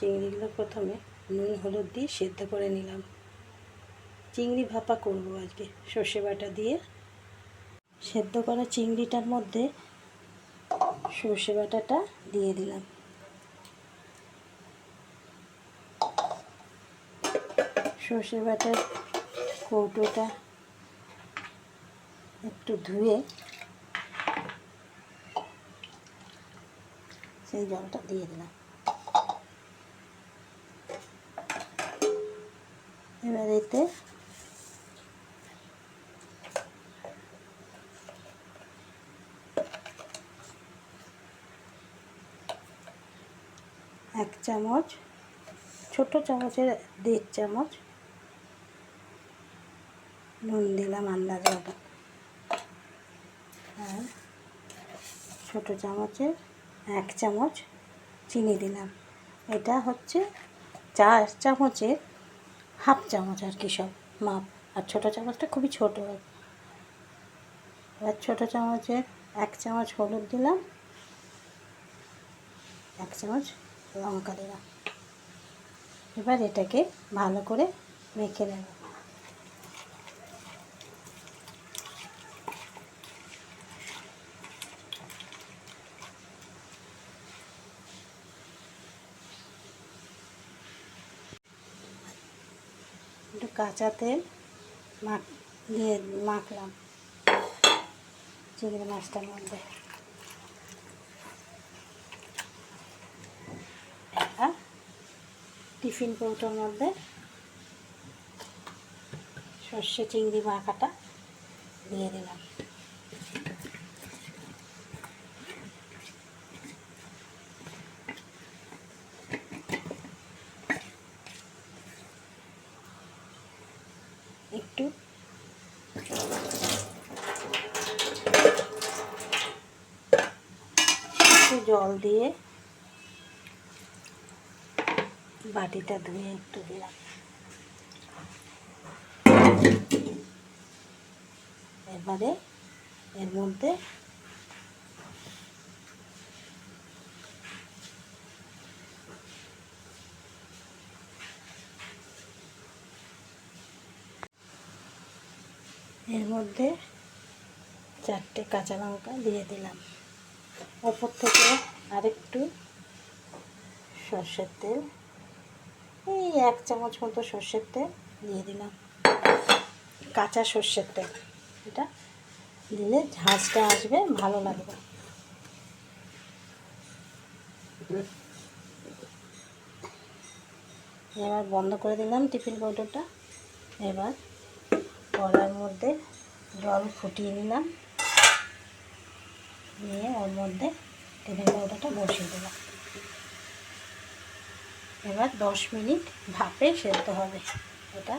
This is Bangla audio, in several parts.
চিংড়িগুলো প্রথমে নুন, হলুদ দিয়ে সেদ্ধ করে নিলাম। চিংড়ি ভাপা করব আজকে। সর্ষে বাটা দিয়ে সেদ্ধ করা চিংড়িটার মধ্যে সর্ষে বাটাটা দিয়ে দিলাম। সর্ষে বাটার কৌটোটা একটু ধুয়ে সেই জলটা দিয়ে দিলাম। এতে এক চামচ, ছোট চামচের দেড় চামচ নুন দিলাম আন্দাজ মতো। আর ছোটো চামচের এক চামচ চিনি দিলাম। এটা হচ্ছে চার চামচের হাফ চামচ আর কি সব, মাপ। আর ছোটো চামচটা খুবই ছোটো। এবার ছোটো চামচের এক চামচ হলুদ দিলাম, এক চামচ লঙ্কা দিলাম। এবার এটাকে ভালো করে মেখে নেব একটু কাঁচা তেল মাখ, দিয়ে মাখলাম। চিংড়ি মাছটার মধ্যে। টিফিন কৌটোর মধ্যে সর্ষে চিংড়ি মাখাটা দিয়ে দিলাম। একটু। জল দিয়ে বাটিটা ধুয়ে একটু দিলাম। এবারে এর মধ্যে এর মধ্যে চারটে কাঁচা লঙ্কা দিয়ে দিলাম। ওপর থেকে আরেকটু সর্ষের তেল, এই এক চামচ মতো সর্ষের তেল দিয়ে দিলাম। কাঁচা সর্ষের তেল, এটা দিলে ঝাঁঝটা আসবে, ভালো লাগবে। এবার বন্ধ করে দিলাম টিফিন কৌটোটা এবার কড়ার মধ্যে জল ফুটিয়ে নিলাম। নিয়ে ওর মধ্যে টিফিন কৌটোটা বসিয়ে দিলাম। এবার দশ মিনিট ভাপে সেদ্ধ হবে। এটা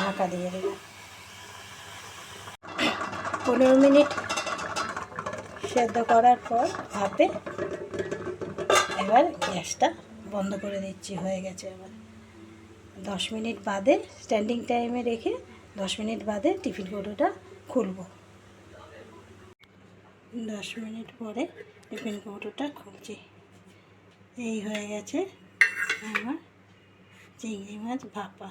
ঢাকা দিয়ে দিলাম। পনেরো মিনিট সেদ্ধ করার পর ভাপে এবার গ্যাসটা বন্ধ করে দিচ্ছি, হয়ে গেছে এবার। দশ মিনিট বাদে স্ট্যান্ডিং টাইমে রেখে দশ মিনিট বাদে টিফিন কৌটোটা খুলব। দশ মিনিট পরে টিফিন কৌটোটা খুলছি। এই হয়ে গেছে আমার চিংড়ি মাছ ভাপা।